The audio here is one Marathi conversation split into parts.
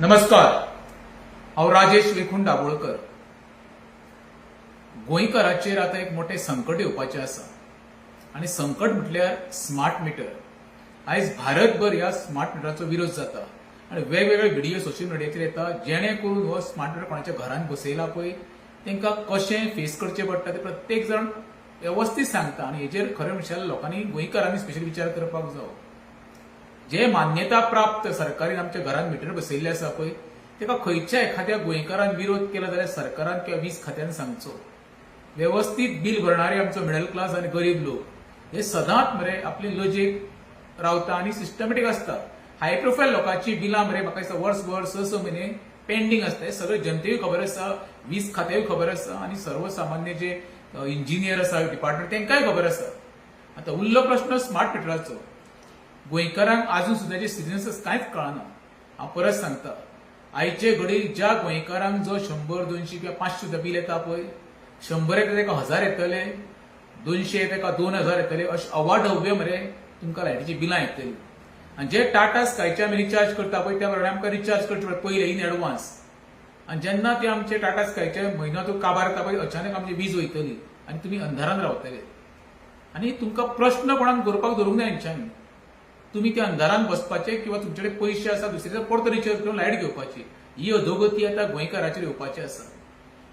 नमस्कार. हांव राजेश वेखून दाबोळकर गोंयकाराचेर आतां एक मोठे संकट येवपाचें आसा आनी संकट म्हटल्यार स्मार्ट मिटर आयज भारतभर ह्या स्मार्ट मिटराचो विरोध जाता. आनी वेगवेगळे व्हिडिओ सोशल मिडियाचेर येता जेणे करून हो स्मार्ट मिटर कोणाच्या घरांत बसयला पळय. तांकां कशें फेस करचें पडटा ते प्रत्येक जाण वेवस्थीत सांगता. आनी हेजेर खरें म्हणशात लोकांनी गोंयकारांनी स्पेशली विचार करपाक जावो. जे मान्यता प्राप्त सरकारीन आमच्या घरांत मिटर बसयल्ले आसा पळय तेका खंयच्या एखाद्या गोंयकारान विरोध केला जाल्यार सरकारान किंवा वीज खात्यान सांगचो. व्यवस्थीत बील भरणारे आमचो मिडल क्लास आनी गरीब लोक हे सदांच मरे आपले लजेक रावता आनी सिस्टमॅटीक आसता. हाय प्रोफायल लोकांची बिलां मरे म्हाका दिसता वर्स स स म्हयने पेंडींग आसता. हे सगळे जनतेय खबर आसा वीज खात्याय खबर आसा आनी सर्वसामान्य जे इंजिनियर आसा डिपार्टमेंट तेंकाय खबर आसा. आतां उरलो प्रश्न स्मार्ट मिटराचो गोंयकारांक अजून सुद्धा जे सिरियसनस कांयच कळना. हांव परत सांगता आयचे घडीक ज्या गोंयकारांक जो शंबर दोनशे किंवा पांचशे सुद्धा बील येता पळय शंबर येता ताका हजार येतले दोनशे तेका ताका दोन हजार येतले अशे अवाढव्य मरे तुमकां लायटीची बिलां येतली. आनी जे टाटा स्कायचे आमी रिचार्ज करता पळय त्या प्रमाणे आमकां रिचार्ज करचे पडटा पयले इन एडवान्स आनी जेन्ना ते आमचे टाटा स्कायचे म्हयन्याचो काबार येता पळय अचानक आमची वीज वयतली आनी तुमी अंधारान रावतले. आनी तुमकां प्रश्न कोणाक करपाक दवरूंक जाय हेंच्यांनी. तुम्ही त्या अंधारान बसपाचे किंवा तुमचे कडेन पयशे आसा दुसरे परत रिचार्ज करून लायट घेवपाची ही अधोगती आता गोंयकाराचेर येवपाची आसा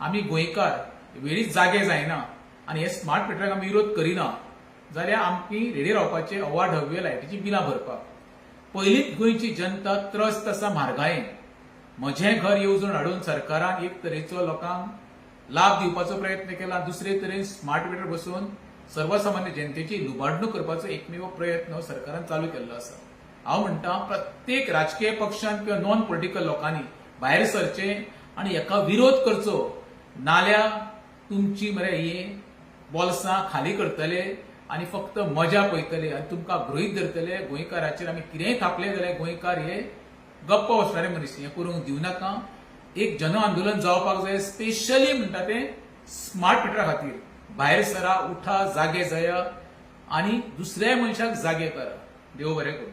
आमी गोंयकार वेळीच जागे जायना आनी हे स्मार्ट मिटराक आमी विरोध करिना. जाल्यार आमी रेडी रावपाचे अवाढव्य लायटीची बिलां भरपाक. पयलींच गोंयची जनता त्रस्त आसा म्हारगायेन. म्हजें घर येवजण हाडून सरकारान एक तरेचो लोकांक लाभ दिवपाचो प्रयत्न केला दुसरे तरेन स्मार्ट मिटर बसून सर्वसामान्य जनतेची लुबाडणूक करपाचो एकमेव प्रयत्न सरकारान चालू केल्लो आसा हांव म्हणटा प्रत्येक राजकीय पक्षान किंवा नॉन पॉलिटिकल लोकांनी भायर सरचे आनी हेका विरोध करचो नाल्या तुमची मरे ही बॉल्सां खाली करतले आनी फक्त मजा पळयतले आनी तुमकां गृहीत धरतले गोंयकाराचेर आमी कितेंय थापले जाल्यार गोंयकार हे गप्प वसणारे मनीस हे करूंक दिवनाका एक जन आंदोलन जावपाक जाय स्पेशली म्हणटा ते स्मार्ट मिटरा खातीर. भायर सरा उठा जागे जाया आनी दुसऱ्या मनशाक जागे करा. देव बरें करूं.